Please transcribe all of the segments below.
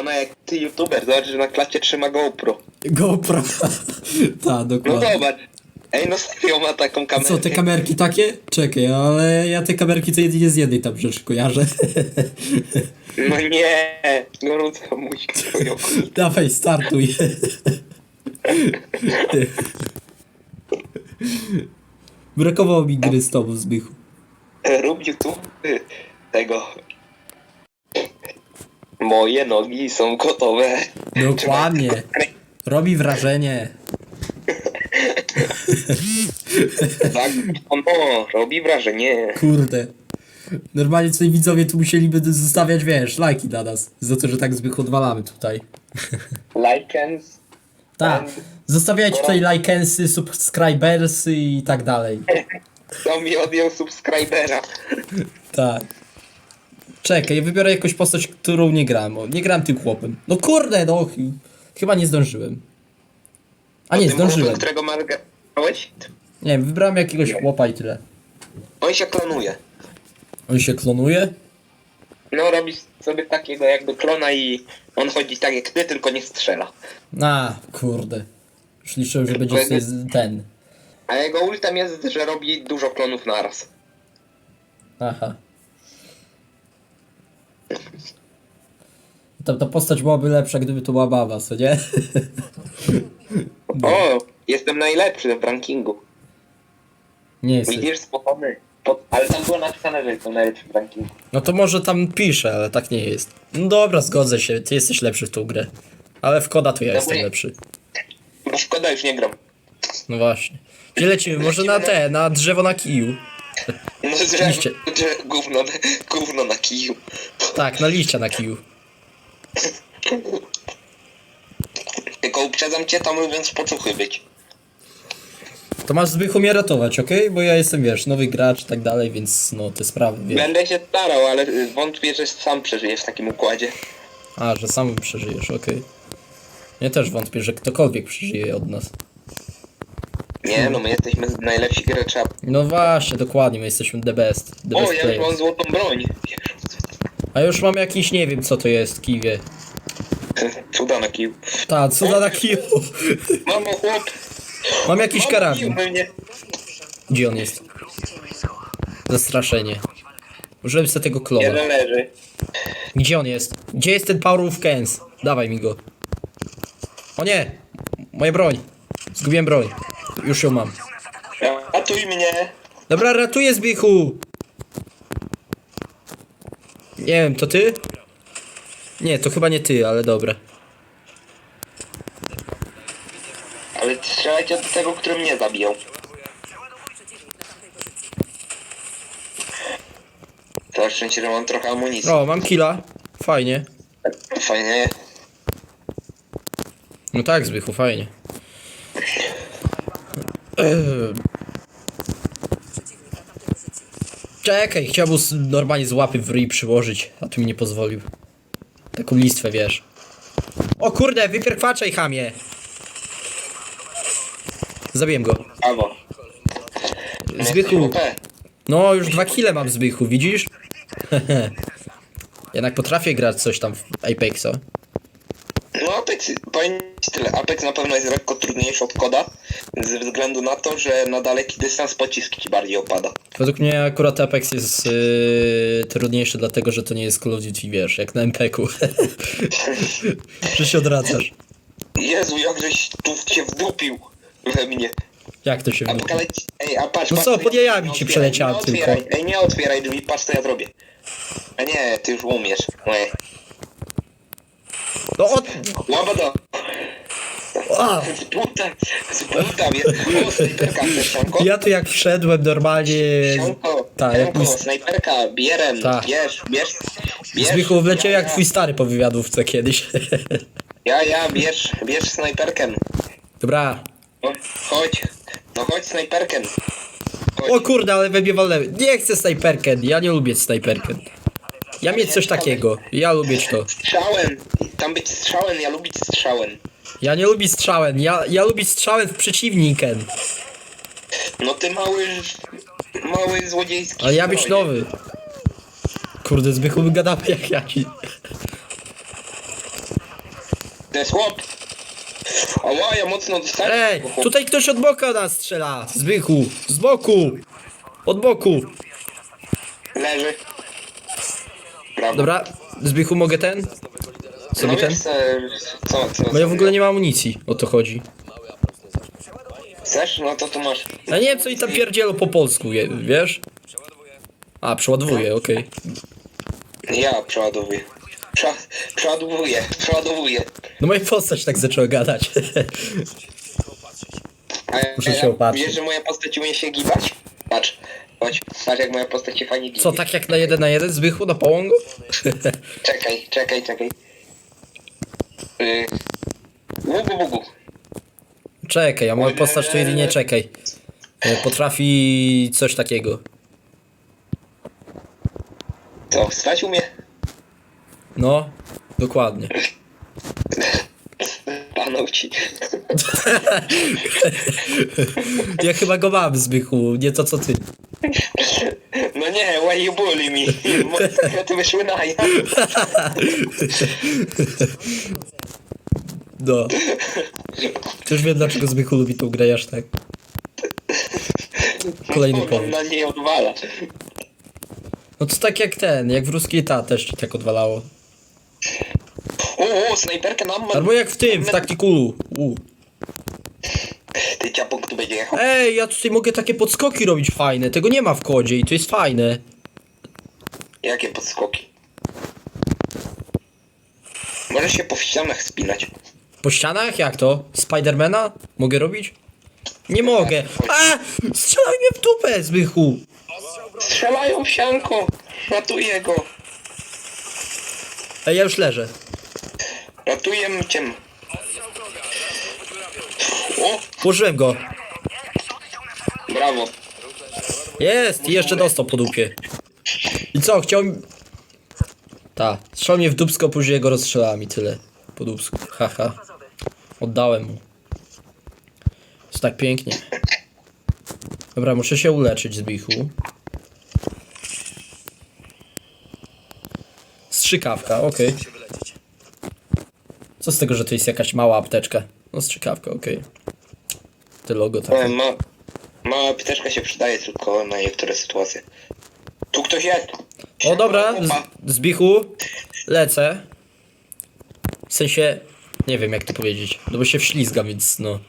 ona jak ty youtuber, zobacz, że na klacie trzyma GoPro. GoPro. Ta, No dokładnie. zobacz. Ej, no serio ma taką kamerę. Co, te kamerki takie? Czekaj, ale ja te kamerki to jedynie z jednej tam rzeczy kojarzę. No nie, gorąco musi swoją. Dawaj, startuj. Brakowało mi gry z tobą, Zbychu. Rób YouTube tego. Moje nogi są gotowe. Dokładnie. Robi wrażenie. Tak, no, robi wrażenie. Kurde. Normalnie tutaj widzowie tu musieliby zostawiać, wiesz, lajki dla nas. Za to, że tak Zbychu odwalamy tutaj. Likens. Tak. Zostawiajcie tutaj lajkensy, subscribersy i tak dalej. To mi odjął subskrybera. Tak. Czekaj, wybiorę jakąś postać, którą nie gram. O, nie gram tym chłopem. No kurde, no. ch- Chyba nie zdążyłem. A nie, zdążyłem. którego margałeś? Nie wiem, wybrałem jakiegoś chłopa i tyle. On się klonuje. On się klonuje? No robisz sobie takiego jakby klona i on chodzi tak jak ty, tylko nie strzela. A, kurde. Już liczyłem, że będzie sobie z- ten. A jego ultem jest, że robi dużo klonów naraz. Aha. Ta, ta postać byłaby lepsza, gdyby to była baba, co nie? O, jestem najlepszy w rankingu. Nie jesteś. Widzisz, spokojny. Pod... Ale tam było napisane, że jestem najlepszy w rankingu. No to może tam pisze, ale tak nie jest. No dobra, zgodzę się, ty jesteś lepszy w tą grę. Ale w koda to ja No jestem bo- lepszy. Bo szkoda, już nie gram. No właśnie. Gdzie lecimy? Może na te, na drzewo na kiju. No, Liście. gówno, gówno na kiju. Tak, na liścia na kiju. Tylko uprzedzam cię, tam mówiąc poczuchy być. To masz Zbychu mnie ratować, okej? Bo ja jestem, wiesz, nowy gracz i tak dalej, więc no te sprawy, wiesz. Będę się starał, ale wątpię, że sam przeżyjesz w takim układzie. A, że sam przeżyjesz, okej. Ja też wątpię, że ktokolwiek przeżyje od nas. Nie, no my jesteśmy najlepsi gracze. No właśnie, dokładnie, my jesteśmy the best. The O, best ja już mam złotą broń. A już mam jakiś, nie wiem co to jest, kiwie. Cuda na kiju. Ta, cuda na kiju. Mamo, chłop. Mam jakiś Mamo, karabin. mnie. Gdzie on jest? Zastraszenie. Użyłem sobie tego klona. Jeden leży. Gdzie on jest? Gdzie jest ten Power of Cans? Dawaj mi go. O nie! Moja broń. Zgubiłem broń. Już ją mam. Ratuj mnie. Dobra, ratuję Zbichu! Nie wiem, to ty? Nie, to chyba nie ty, ale dobra. Ale strzelajcie do tego, który mnie zabijał. To szczęście, że mam trochę amunicji. O, mam killa. Fajnie. Fajnie. No tak, Zbychu, fajnie. Czekaj, chciałbym normalnie z łapy w ryj przyłożyć, a tu mi nie pozwolił. Taką listwę, wiesz. O kurde, wypierkwaczaj, chamie! Zabiłem go. Brawo. Zbychu, no już dwa kile mam Zbychu, widzisz? Jednak potrafię grać coś tam w Apexa. Apex, powiem ci tyle, Apex na pewno jest lekko trudniejszy od koda, ze względu na to, że na daleki dystans pocisk ci bardziej opada. Według mnie akurat Apex jest yy, trudniejszy, dlatego że to nie jest Call of Duty, wiesz, jak na MPK-u. że się odwracasz. Jezu, jakżeś tu się wdupił we mnie. Jak to się A, ale, ej, a patrz, No patrz, co, ej, pod jajami ci nie tylko. Otwieraj, ej, nie otwieraj drzwi, patrz co ja zrobię. A nie, ty już umiesz. Łe. No od... Łabada. A! Z buta, z buta, wie. O, snajperka, chcesz sianko? Ja tu jak wszedłem normalnie... Sianko, Tak, sianko, jak mi- snajperka, bierem, Tak. bierz, bierz, bierz. Zbychu wleciał ja, jak ja. twój stary po wywiadówce kiedyś. Ja, ja, bierz, bierz snajperkę. Dobra. No, chodź, no chodź snajperkę. O kurde, ale we mnie walnęły. Nie chcę snajperken, ja nie lubię snajperken. Ja mieć coś takiego, ja lubię to. Strzałem, tam być strzałem, ja lubić strzałem. Ja nie lubię strzałem, ja, ja lubię strzałem w przeciwniken. No ty mały, mały złodziejski. Ale ja być nowy. Kurde, Zbychu, my gadamy jak jaki. Jest chłop. Ała, ja mocno dostałem. Ej, tutaj ktoś od boku nas strzela. Zbychu, z boku. Od boku. Leży. Brawo. Dobra, Zbychu mogę ten? no Sobie ten? wiesz, co, co, co, Bo ja w ogóle nie mam amunicji, o to chodzi. Chcesz? No to tu masz. Ja nie wiem co i tam pierdzielo po polsku, je- wiesz? A, przeładowuję, okej. Ja przeładowuję. Prze przeładowuję, przeładowuję. No moja postać tak zaczęła gadać. A ja, Muszę się opatrzyć. Wiesz, że moja postać umie się gibać? Patrz, chodź, patrz jak moja postać się fajnie ginie. Co, tak jak na jeden na jeden Zbychu na połągu? Czekaj, czekaj, czekaj. Yy. Bugu, bugu. Czekaj, a moja postać to jedynie czekaj. E, Potrafi coś takiego. Co, stać umie? No, dokładnie. Panął ci. Ja chyba go mam, Zbychu, nie to co ty. No nie, why you bully me? Moje sekrety wyszły na ja. No. Już wiem dlaczego Zbychu lubi tą grę aż tak. Kolejny powód. na niej odwala. No to tak jak ten, jak w ruskiej ta też ci tak odwalało. O, o, snajperkę nam ma. Albo jak w tym, w taktikulu. U. Ty ciapok tu będzie jechał. Ej, ja tutaj mogę takie podskoki robić fajne. Tego nie ma w kodzie i to jest fajne. Jakie podskoki? Możesz się po ścianach spinać. Po ścianach? Jak to? Spidermana? Mogę robić? Nie mogę. A! Strzelaj mnie w dupę, Zbychu! Strzelają w sianko! Ratuję go! Ej, ja już leżę. Ratuję cię. O, Położyłem go. brawo. Jest! I jeszcze dostał po dupie. I co, chciał mi... Ta, strzał mnie w dupsko, później go rozstrzelałem i tyle. Po dupsku. Haha. Oddałem mu. Jest tak pięknie. Dobra, muszę się uleczyć, Zbichu. Strzykawka, okej. Co z tego, że to jest jakaś mała apteczka? No strzykawka, okej. Te logo E, takie. Ma, mała apteczka się przydaje tylko na niektóre sytuacje. Tu ktoś jest. O dobra, z, Zbichu, lecę. W sensie, nie wiem jak to powiedzieć, no bo się wślizgam, więc no...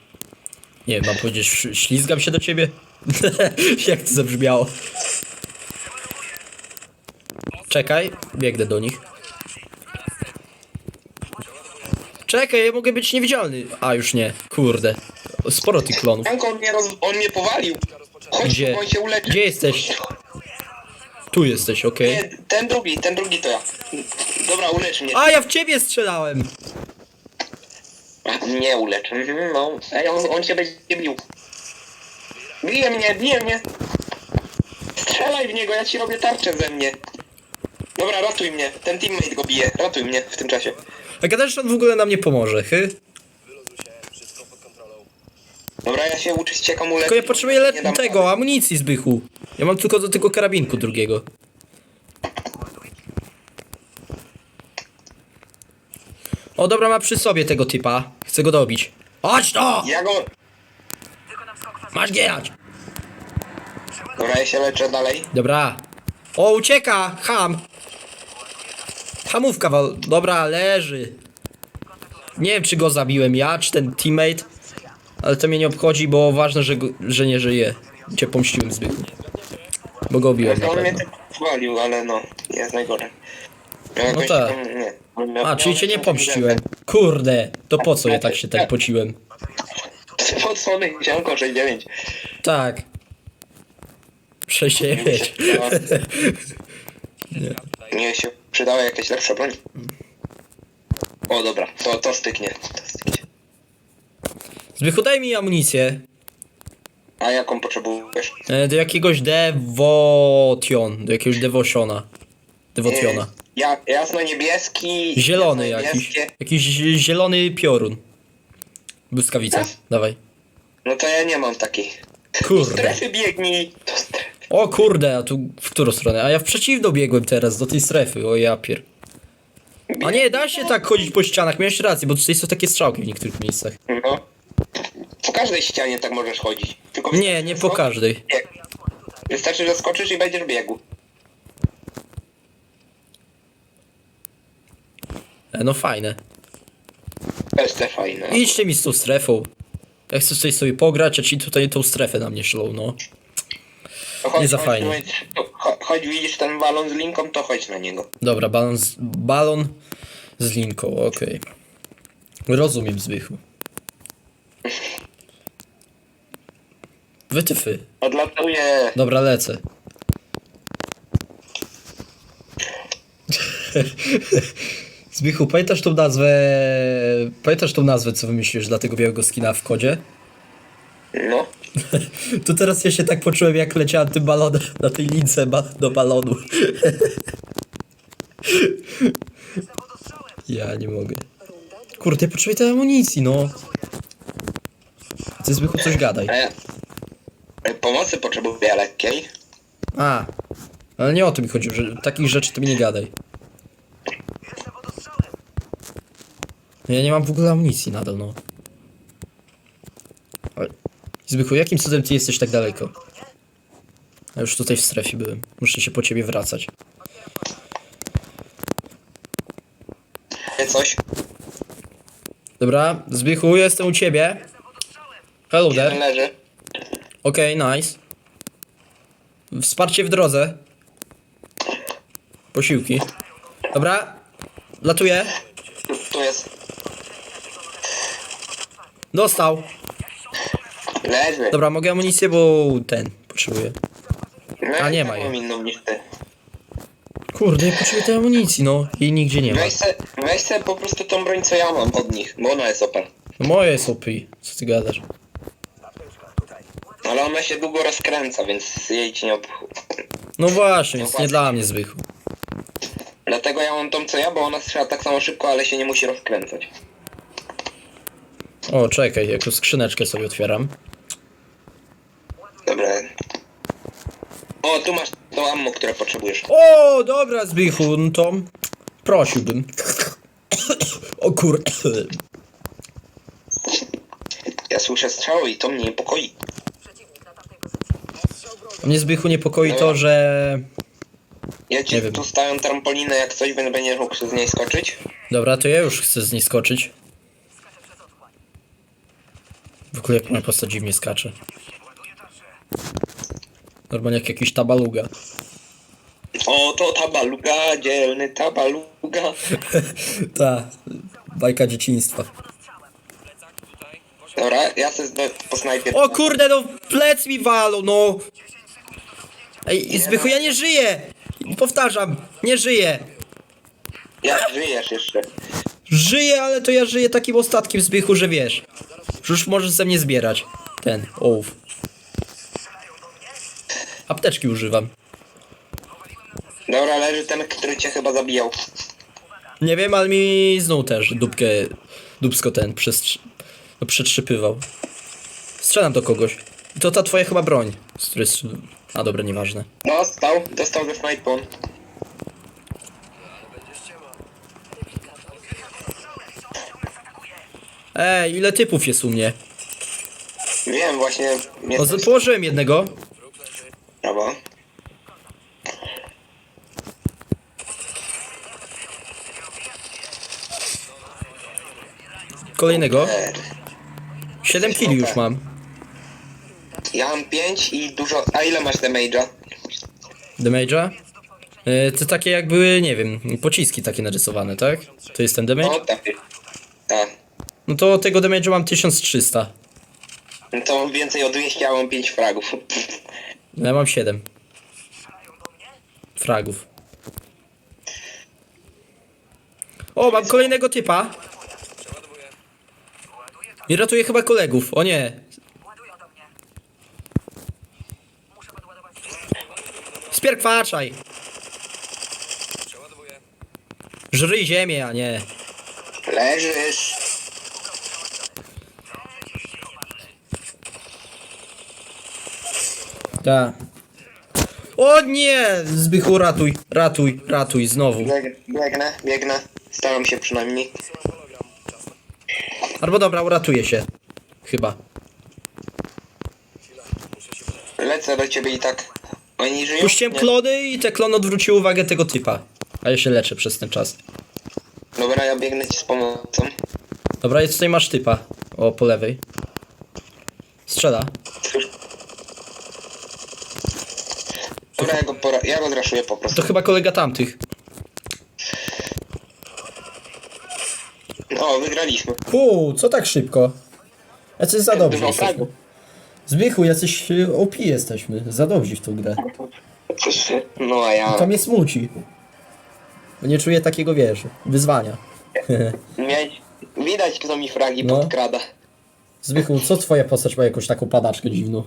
Nie wiem, mam powiedzieć, wsz- ślizgam się do ciebie? jak to zabrzmiało? Czekaj, biegnę do nich. Czekaj, ja mogę być niewidzialny. A, już nie, kurde. Sporo tych klonów. Janko, on mnie, roz... on mnie powalił. Chodź, Gdzie? on się uleczy. Gdzie jesteś? Tu jesteś, okej. Nie, ten drugi, ten drugi to ja. Dobra, ulecz mnie. A, ja w ciebie strzelałem! Nie ulecz. Mhm, No. Ej, on, on cię będzie bił. Bije mnie, bije mnie. Strzelaj w niego, ja ci robię tarczę ze mnie. Dobra, ratuj mnie. Ten teammate go bije. Ratuj mnie w tym czasie. A gadasz, że on w ogóle nam nie pomoże, hy? Dobra, ja się uczyć ciekam uleczyć. Tylko ja potrzebuję Nie le- dam tego, amunicji zbychu. Ja mam tylko do tego karabinku drugiego. O dobra, ma przy sobie tego typa. Chcę go dobić. Chodź to! Ja go... Masz gierać! Dobra, ja się leczę dalej. Dobra. O, ucieka! Ham! Hamówka wal... Dobra, leży. Nie wiem, czy go zabiłem ja, czy ten teammate. Ale to mnie nie obchodzi, bo ważne, że, go, że nie żyje. Cię pomściłem zbychu. Bo go obiłem na on mnie tak walił, ale no, jest najgorzej. No jakoś tak. nie. Miał- A, czyli miał cię nie pomściłem. Kurde, to po co ja tak się tak pociłem? Spocony, ziomko 6-9. Tak. 6-9. Nie się przydała jakaś lepsza broń. O dobra, to, to styknie. To styknie. Zbychu, daj mi amunicję. A jaką potrzebujesz? E, Do jakiegoś devotion. Do jakiegoś devociona. Devotiona. Ja, jasno-niebieski. Zielony jakiś. Jakiś zi- zielony piorun. Błyskawica. Dawaj. No to ja nie mam takich. Kurde. Strefy biegnij. To strefy. O kurde, a tu w którą stronę? A ja w przeciwną biegłem teraz, do tej strefy. O ja pier. A nie, da się tak chodzić po ścianach, miałeś rację, bo tutaj są takie strzałki w niektórych miejscach. No. Po każdej ścianie tak możesz chodzić. Tylko Nie, nie po każdej. bieg. Wystarczy, że skoczysz i będziesz biegł. E, no fajne. To jest fajne. Idźcie mi z tą strefą. Ja chcę tutaj sobie pograć, a ci tutaj tą strefę na mnie szlą, no. Chodź, nie za chodź, fajnie. Chodź, cho- chodź, widzisz ten balon z linką, to chodź na niego. Dobra, balon z, balon z linką, okej. Rozumiem, Zbychu. Wytyfy. Odlatuje. Dobra, lecę. Zbychu, pamiętasz tą nazwę... Pamiętasz tą nazwę, co wymyślisz dla tego białego skina w kodzie? No. To teraz ja się tak poczułem, jak leciałem tym balonem na tej lince ba do balonu. Ja nie mogę. Kurde, potrzebuję tej amunicji, no. Ty Zbychu coś gadaj. E, e, pomocy potrzebuję lekkiej. A, ale nie o to mi chodzi, że takich rzeczy to mi nie gadaj. Ja nie mam w ogóle amunicji nadal, no. Zbychu, jakim cudem ty jesteś tak daleko? Ja już tutaj w strefie byłem. Muszę się po ciebie wracać. Coś. Dobra, Zbychu, jestem u ciebie. Hello there. leży. Okej, nice. Wsparcie w drodze. Posiłki. Dobra, latuję. Tu, tu jest. Dostał. Leży. Dobra, mogę amunicję, bo ten potrzebuję. No, a nie ja ma jej. Mam inną niż ty. Kurde, ja potrzebuję tej amunicji, no. Jej nigdzie nie ma. Weź se, weź se po prostu tą broń, co ja mam od nich, bo ona jest OP. No moje jest OP. Co ty gadasz? Ale ona się długo rozkręca, więc jej ci nie obchodzi. No właśnie, więc nie dla mnie Zbychu. Dlatego ja mam tą co ja, bo ona strzela tak samo szybko, ale się nie musi rozkręcać. O, czekaj, jakąś skrzyneczkę sobie otwieram. Dobra. O, tu masz to ammo, które potrzebujesz. O, dobra Zbychu, no to prosiłbym. O kur... Ja słyszę strzały i to mnie niepokoi. Mnie Zbychu niepokoi to, że... Ja ci Nie wiem. tu stawiam trampolinę, jak coś będę- będziesz mógł z niej skoczyć. Dobra, to ja już chcę z niej skoczyć. W ogóle jak moja postać dziwnie skacze. Normalnie jak jakiś tabaluga. O, to tabaluga, dzielny tabaluga. Ta, bajka dzieciństwa. Dobra, ja se zda-. O kurde, no plec mi walą, no! Ej, Zbychu, ja nie żyję! Powtarzam, nie żyję! Jak żyjesz jeszcze? Żyję, ale to ja żyję takim ostatkiem Zbychu, że wiesz. Już możesz ze mnie zbierać. Ten, ołów. Apteczki używam. Dobra, leży ten, który cię chyba zabijał. Nie wiem, ale mi znów też dupkę, dupsko ten przestrzy... no, przetrzypywał. Strzelam do kogoś. To ta twoja chyba broń, z której... strzel- A dobra, nieważne. Dostał, dostał ze snajpą. Ej, ile typów jest u mnie? Wiem, właśnie. Mnie O, z- położyłem jednego. Brawo. Kolejnego. E, 7 killi już mam. Ja mam 5 i dużo. A ile masz damage'a? Damage'a? E, To takie jak były, nie wiem, pociski takie narysowane, tak? To jest ten damage? O, tak. Tak. No to tego damage'a mam 1300. No to więcej o 200, a mam 5 fragów. No Ja mam 7. Fragów. O, mam kolejnego typa. I ratuję chyba kolegów. O nie. Spierkwaczaj. Żryj ziemię, a nie. Leżysz. Tak. O nie! Zbychu, ratuj, ratuj, ratuj, znowu. Bieg, biegnę, biegnę. Staram się przynajmniej. Albo dobra, uratuje się. Chyba. Lecę do ciebie i tak. Oni żyją? Puściłem Nie. klony i te klony odwróciły uwagę tego typa. A ja się leczę przez ten czas. Dobra, ja biegnę ci z pomocą. Dobra, jest tutaj masz typa. O, po lewej. Strzela. Dobra, ja go, pora... ja go zraszuję po prostu. To chyba kolega tamtych. O, wygraliśmy. Uu, co tak szybko? Jacyś za dobrzy Dużo jesteśmy. fragów. Zbychu, jacyś y, OP jesteśmy. Za dobrzy w tą grę. No a ja... To mnie smuci. Bo nie czuję takiego, wiesz, wyzwania. Miałeś... Widać, kto mi fragi No. podkrada. Zbychu, co twoja postać ma jakąś taką padaczkę dziwną?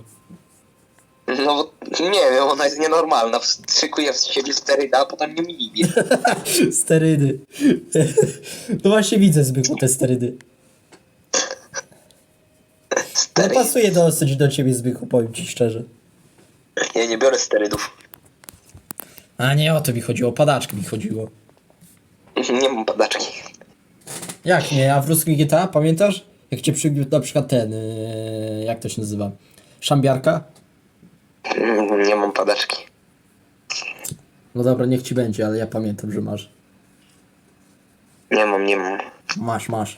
No, nie wiem, ona jest nienormalna. Wstrzykuje w siebie steryda, a potem nie mi bije. sterydy. No właśnie widzę, Zbychu, te sterydy. Nie Stery... pasuje dosyć do ciebie, Zbychu, powiem ci szczerze. Ja nie biorę sterydów. A nie o to mi chodziło, o padaczkę mi chodziło. Nie mam padaczki. Jak nie, a w ruskim GTA, pamiętasz? Jak cię przygniótł na przykład ten, yy, jak to się nazywa? Szambiarka? Nie mam padaczki. No dobra, niech ci będzie, ale ja pamiętam, że masz. Nie mam, nie mam. Masz, masz.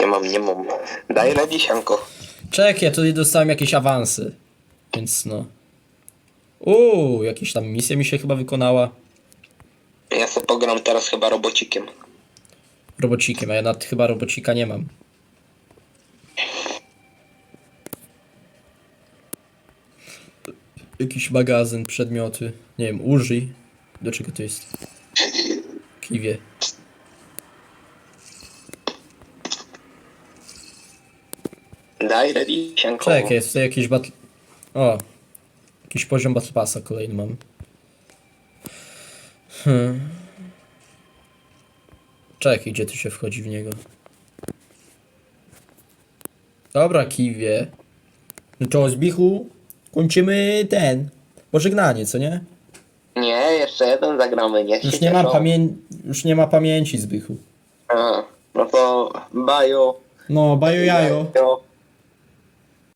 Nie mam, nie mam. Daj radę, sianko. Czekaj, ja tutaj dostałem jakieś awansy. Więc no. Uuu, jakieś tam misja mi się chyba wykonała. Ja sobie pogram teraz chyba robocikiem. Robocikiem, a ja nad chyba robocika nie mam. Jakiś magazyn, przedmioty. Nie wiem, użyj. Do czego to jest? Kiwie. Daj radę, sianko. Czekaj, jest tutaj jakiś battle... O. Jakiś poziom battle passa kolejny mam. Hmm. Czekaj, gdzie tu się wchodzi w niego? Dobra, kiwie. No to zbichu kończymy ten. Pożegnanie, co nie? Nie, jeszcze jeden zagramy, nie Już się nie ma cieszą. pamię... Już nie ma pamięci zbychu. A, No to bajo. No, bajo. Jajo.